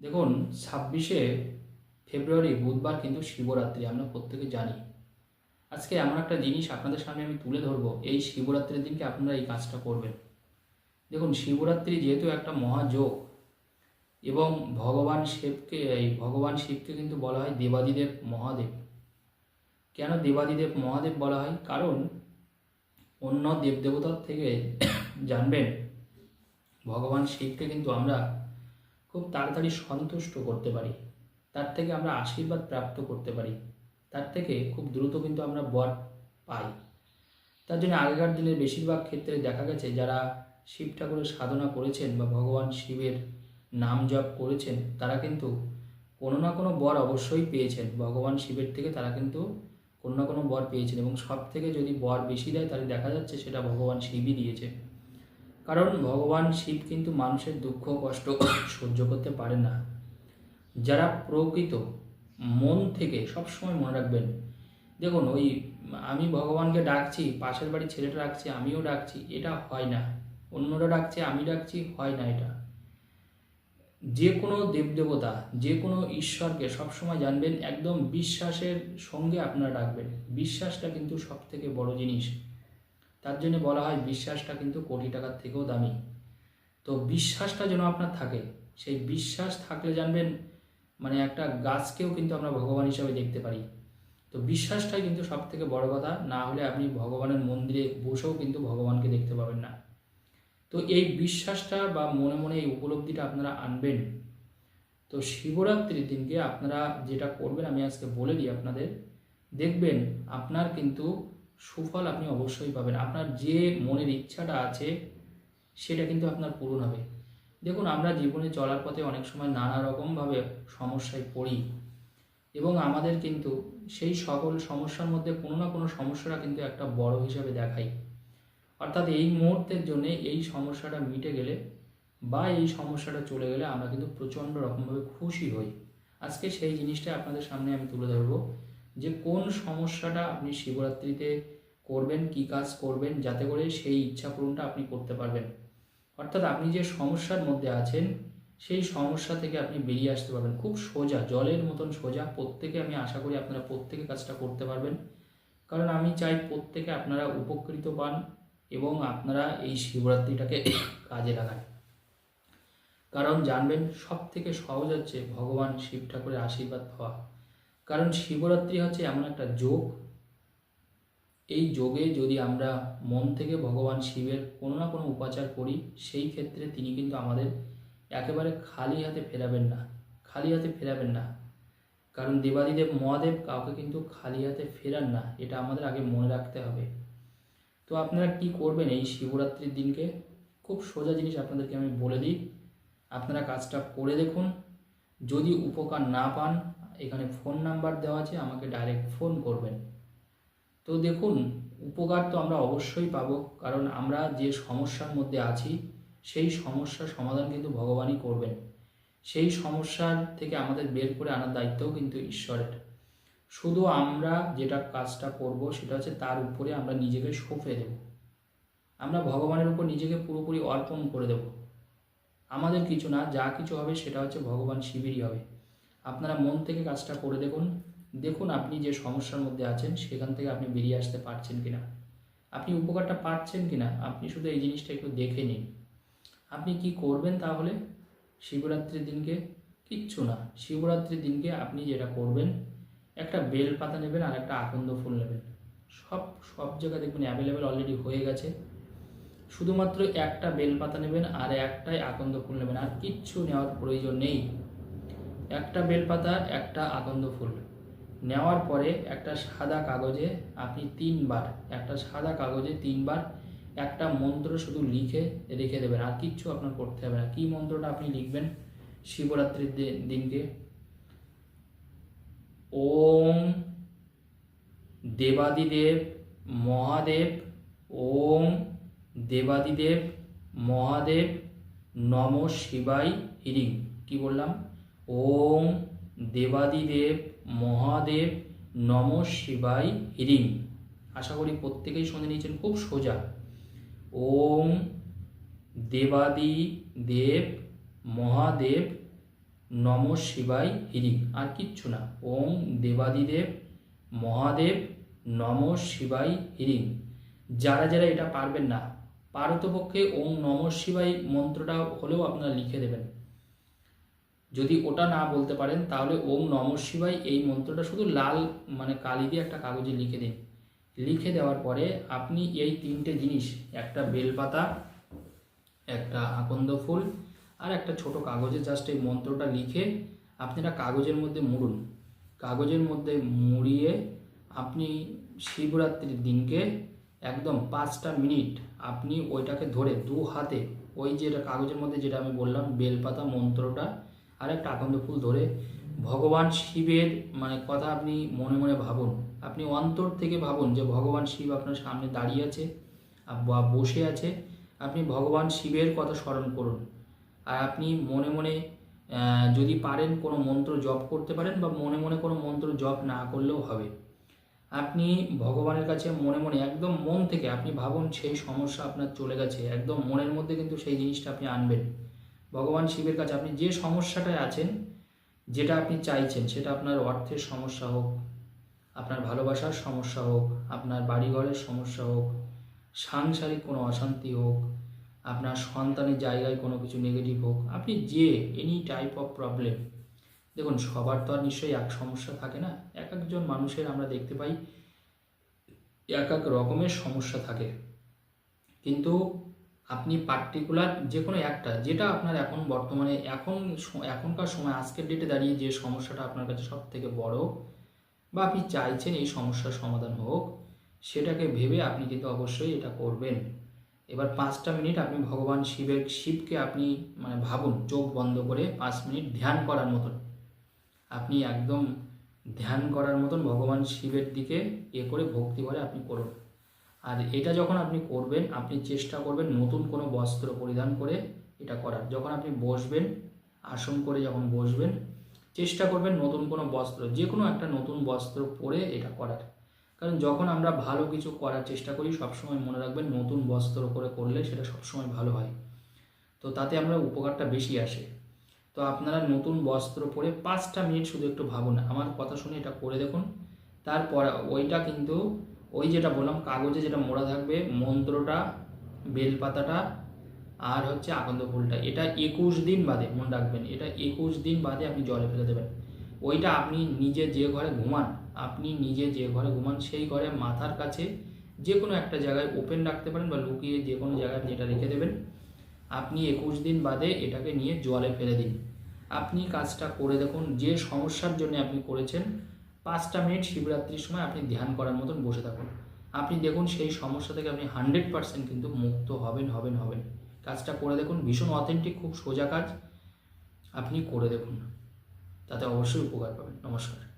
দেখুন, ছাব্বিশে ফেব্রুয়ারি, বুধবার কিন্তু শিবরাত্রি, আমরা প্রত্যেকে জানি। আজকে এমন একটা জিনিস আপনাদের সামনে আমি তুলে ধরবো, এই শিবরাত্রির দিনকে আপনারা এই কাজটা করবেন। দেখুন, শিবরাত্রি যেহেতু একটা মহাযোগ, এবং ভগবান শিবকে, এই ভগবান শিবকে কিন্তু বলা হয় দেবাদিদেব মহাদেব। কেন দেবাদিদেব মহাদেব বলা হয়? কারণ অন্য দেবদেবতার থেকে জানবেন, ভগবান শিবকে কিন্তু আমরা খুব তাড়াতাড়ি সন্তুষ্ট করতে পারি। তার থেকে আমরা আশীর্বাদ প্রাপ্ত করতে পারি। তার থেকে খুব দ্রুত কিন্তু আমরা বর পাই। তার জন্য আগেকার দিনের বেশিরভাগ ক্ষেত্রে দেখা গেছে, যারা শিব ঠাকুরের সাধনা করেছেন বা ভগবান শিবের নাম জপ করেছেন, তারা কিন্তু কোনো না কোনো বর অবশ্যই পেয়েছেন। ভগবান শিবের থেকে তারা কিন্তু কোনো না কোনো বর পেয়েছেন এবং সব থেকে যদি বর বেশি দেয়, তাহলে দেখা যাচ্ছে সেটা ভগবান শিবই দিয়েছে কারণ ভগবান শিব কিন্তু মানুষের দুঃখ, কষ্ট সহ্য করতে পারে না। যারা প্রকৃত মন থেকে সবসময় মনে রাখবেন, দেখুন ওই আমি ভগবানকে ডাকছি, পাশের বাড়ির ছেলেটা ডাকছে, আমিও ডাকছি, এটা হয় না। অন্যরা ডাকছে, আমি ডাকছি, হয় না এটা। যে কোনো দেবদেবতা, যে কোনো ঈশ্বরকে সবসময় জানবেন, একদম বিশ্বাসের সঙ্গে আপনারা ডাকবেন। বিশ্বাসটা কিন্তু সব থেকে বড় জিনিস। তার জন্য বলা হয় বিশ্বাসটা কিন্তু কোটি টাকার থেকেও দামি। তো বিশ্বাসটা যেন আপনার থাকে, সেই বিশ্বাস থাকলে জানবেন মানে একটা গাছকেও কিন্তু আমরা ভগবান হিসাবে দেখতে পারি। তো বিশ্বাসটাই কিন্তু সব থেকে বড় কথা, না হলে আপনি ভগবানের মন্দিরে বসেও কিন্তু ভগবানকে দেখতে পাবেন না। তো এই বিশ্বাসটা বা মনে মনে এই উপলব্ধিটা আপনারা আনবেন। তো শিবরাত্রির দিনকে আপনারা যেটা করবেন, আমি আজকে বলে দিই আপনাদের, দেখবেন আপনার কিন্তু সুফল আপনি অবশ্যই পাবেন। আপনার যে মনের ইচ্ছাটা আছে, সেটা কিন্তু আপনার পূরণ হবে। দেখুন, আমরা জীবনে চলার পথে অনেক সময় নানা রকমভাবে সমস্যায় পড়ি এবং আমাদের কিন্তু সেই সকল সমস্যার মধ্যে কোনো না কোনো সমস্যাটা কিন্তু একটা বড় হিসাবে দেখাই অর্থাৎ এই মুহূর্তের জন্য এই সমস্যাটা মিটে গেলে বা এই সমস্যাটা চলে গেলে আমরা কিন্তু প্রচণ্ড রকমভাবে খুশি হই। আজকে সেই জিনিসটা আপনাদের সামনে আমি তুলে ধরবো। যে কোন সমস্যাটা আপনি শিবরাত্রিতে করবেন, কি কাজ করবেন, যাতে করে সেই ইচ্ছা পূরণটা আপনি করতে পারবেন। অর্থাৎ আপনি যে সমস্যার মধ্যে আছেন, সেই সমস্যা থেকে আপনি বেরিয়ে আসতে পারবেন। খুব সোজা, জলের মতন সোজা। প্রত্যেকে আমি আশা করি আপনারা প্রত্যেকে কাজটা করতে পারবেন। কারণ আমি চাই প্রত্যেকে আপনারা উপকৃত পান এবং আপনারা এই শিবরাত্রিটাকে কাজে লাগান। কারণ জানবেন সব থেকে সহজ হচ্ছে ভগবান শিব ঠাকুরের আশীর্বাদ পাওয়া। কারণ শিবরাত্রি হচ্ছে এমন একটা যোগ। এই যোগে যদি আমরা মন থেকে ভগবান শিবের কোনো না কোনো উপাচার করি, সেই ক্ষেত্রে তিনি কিন্তু আমাদের একেবারে খালি হাতে ফেরাবেন না, খালি হাতে ফেরাবেন না। কারণ দেবাদিদেব মহাদেব কাউকে কিন্তু খালি হাতে ফেরান না, এটা আমাদের আগে মনে রাখতে হবে। তো আপনারা কি করবেন এই শিবরাত্রির দিনকে? খুব সোজা জিনিস আপনাদেরকে আমি বলে দিই। আপনারা কাজটা করে দেখুন। যদি উপকার না পান এখানে ফোন নাম্বার দেওয়া আছে, আমাকে ডাইরেক্ট ফোন করবেন। তো দেখুন, উপকার তো আমরা অবশ্যই পাবো, কারণ আমরা যে সমস্যার মধ্যে আছি, সেই সমস্যার সমাধান কিন্তু ভগবানই করবেন। সেই সমস্যার থেকে আমাদের বের করে আনার দায়িত্বও কিন্তু ঈশ্বরের। শুধু আমরা যেটা কাজটা করব, সেটা হচ্ছে তার উপরে আমরা নিজেকে সঁপে দেব। আমরা ভগবানের উপর নিজেকে পুরোপুরি অর্পণ করে দেব। আমাদের কিছু না, যা কিছু হবে সেটা হচ্ছে ভগবান শিবিরই হবে। আপনারা মন থেকে কাজটা করে দেখুন। দেখুন আপনি যে সমস্যার মধ্যে আছেন, সেখান থেকে আপনি বেরিয়ে আসতে পারছেন কি না আপনি উপকারটা পাচ্ছেন কি না আপনি শুধু এই জিনিসটা একটু দেখে নিন। আপনি কি করবেন তাহলে? শিবরাত্রির দিনকে কিচ্ছু না। শিবরাত্রির দিনকে আপনি যেটা করবেন, একটা বেল পাতা নেবেন আর একটা আকন্দ ফুল নেবেন। সব সব জায়গায় দেখবেন অ্যাভেলেবেল অলরেডি হয়ে গেছে। শুধুমাত্র একটা বেল পাতা নেবেন আর একটাই আকন্দ ফুল নেবেন। আর কিচ্ছু নেওয়ার প্রয়োজন নেই। একটা বেলপাতা, একটা আকন্দ ফুল। নেওয়ার পরে একটা সাদা কাগজে আপনি তিনবার, একটা সাদা কাগজে তিনবার একটা মন্ত্র শুধু লিখে রেখে দেবেন। আর কিচ্ছু আপনার করতে হবে না। কী মন্ত্রটা আপনি লিখবেন? শিবরাত্রির দিনকে। ওম দেবাদিদেব মহাদেব, ওম দেবাদিদেব মহাদেব, নম শিবাই হিরিং। কি বললাম? ওম দেবাদিদেব মহাদেব নম শিবাই হিরিং। আশা করি প্রত্যেকেই শুনে নিয়েছেন, খুব সোজা। ওম দেবাদি দেব মহাদেব নম শিবাই হিরিং। আর কিচ্ছু না, ওম দেবাদিদেব মহাদেব নম শিবাই হিরিং। যারা যারা এটা পারবেন না, পারতপক্ষে ওম নম শিবাই মন্ত্রটা হলেও আপনারা লিখে দেবেন। যদি ওটা না বলতে পারেন, তাহলে ওম নম শিবাই এই মন্ত্রটা শুধু লাল মানে কালি দিয়ে একটা কাগজে লিখে দিন। লিখে দেওয়ার পরে আপনি এই তিনটে জিনিস, একটা বেলপাতা, একটা আকন্দ ফুল আর একটা ছোট কাগজে জাস্ট এই মন্ত্রটা লিখে আপনি এটা কাগজের মধ্যে মুড়ুন। কাগজের মধ্যে মুড়িয়ে আপনি শিবরাত্রির দিনকে একদম পাঁচটা মিনিট আপনি ওইটাকে ধরে দু হাতে, ওই যেটা কাগজের মধ্যে যেটা আমি বললাম, বেলপাতা মন্ত্রটা আর একটা আকন্দ ফুল ধরে। ভগবান শিবের মানে কথা আপনি মনে মনে ভাবুন। আপনি অন্তর থেকে ভাবুন যে ভগবান শিব আপনার সামনে দাঁড়িয়ে আছে বা বসে আছে। আপনি ভগবান শিবের কথা স্মরণ করুন। আর আপনি মনে মনে যদি পারেন কোনো মন্ত্র জপ করতে পারেন বা মনে মনে কোনো মন্ত্র জপ না করলেও হবে। আপনি ভগবানের কাছে মনে মনে একদম মন থেকে আপনি ভাবুন সেই সমস্যা আপনার চলে গেছে। একদম মনের মধ্যে কিন্তু সেই জিনিসটা আপনি আনবেন। ভগবান শিবের কাছে আপনি যে সমস্যাটায় আছেন, যেটা আপনি চাইছেন, সেটা আপনার অর্থের সমস্যা হোক, আপনার ভালোবাসার সমস্যা হোক, আপনার বাড়িঘরের সমস্যা হোক, সাংসারিক কোনো অশান্তি হোক, আপনার সন্তানের জায়গায় কোনো কিছু নেগেটিভ হোক, আপনি যে এনি টাইপ অফ প্রবলেম দেখুন, সবার তো আর নিশ্চয়ই এক সমস্যা থাকে না? এক একজন মানুষের আমরা দেখতে পাই, এক এক রকমের সমস্যা থাকে। কিন্তু আপনি পার্টিকুলার যে কোনো একটা, যেটা আপনার এখন বর্তমানে, এখন এখনকার সময়, আজকের ডেটে দাঁড়িয়ে যে সমস্যাটা আপনার কাছে সব থেকে বড় বা আপনি চাইছেন এই সমস্যার সমাধান হোক, সেটাকে ভেবে আপনি কিন্তু অবশ্যই এটা করবেন। এবার পাঁচটা মিনিট আপনি ভগবান শিবের, শিবকে আপনি মানে ভাবুন, চোখ বন্ধ করে পাঁচ মিনিট ধ্যান করার মতন। আপনি একদম ধ্যান করার মতন ভগবান শিবের দিকে এ করে ভক্তি করে আপনি করুন। আর এটা যখন আপনি করবেন, আপনি চেষ্টা করবেন নতুন কোনো বস্ত্র পরিধান করে এটা করার। যখন আপনি বসবেন, আসন করে যখন বসবেন, চেষ্টা করবেন নতুন কোনো বস্ত্র যে কোনো একটা নতুন বস্ত্র পরে এটা করার। কারণ যখন আমরা ভালো কিছু করার চেষ্টা করি, সবসময় মনে রাখবেন নতুন বস্ত্র করে করলে সেটা সবসময় ভালো হয়। তো তাতে আমরা উপকারটা বেশি আসে। তো আপনারা নতুন বস্ত্র পরে পাঁচটা মিনিট শুধু একটু ভাবুন। আমার কথা শুনে এটা করে দেখুন। তারপর ওইটা কিন্তু ওই যেটা বললাম, কাগজে যেটা মোড়া থাকবে, মন্ত্রটা, বেলপাতাটা আর হচ্ছে আকন্দ ফুলটা। এটা একুশ দিন বাদে, মনে রাখবেন, এটা একুশ দিন বাদে আপনি জলে ফেলে দেবেন। ওইটা আপনি নিজে যে ঘরে ঘুমান, আপনি নিজে যে ঘরে ঘুমান, সেই ঘরে মাথার কাছে যে কোনো একটা জায়গায় ওপেন রাখতে পারেন বা লুকিয়ে যে কোনো জায়গায় আপনি এটা রেখে দেবেন। আপনি একুশ দিন বাদে এটাকে নিয়ে জলে ফেলে দিন। আপনি কাজটা করে দেখুন, যে সমস্যার জন্য আপনি করেছেন পাঁচটা মিনিট শিবরাত্রির সময় আপনি ধ্যান করার মতন বসে থাকুন। আপনি দেখুন সেই সমস্যা থেকে আপনি হান্ড্রেড পার্সেন্ট কিন্তু মুক্ত হবেন হবেন হবেন। কাজটা করে দেখুন, ভীষণ অথেন্টিক খুব সোজা কাজ আপনি করে দেখুন। তাতে অবশ্যই উপকার পাবেন। নমস্কার।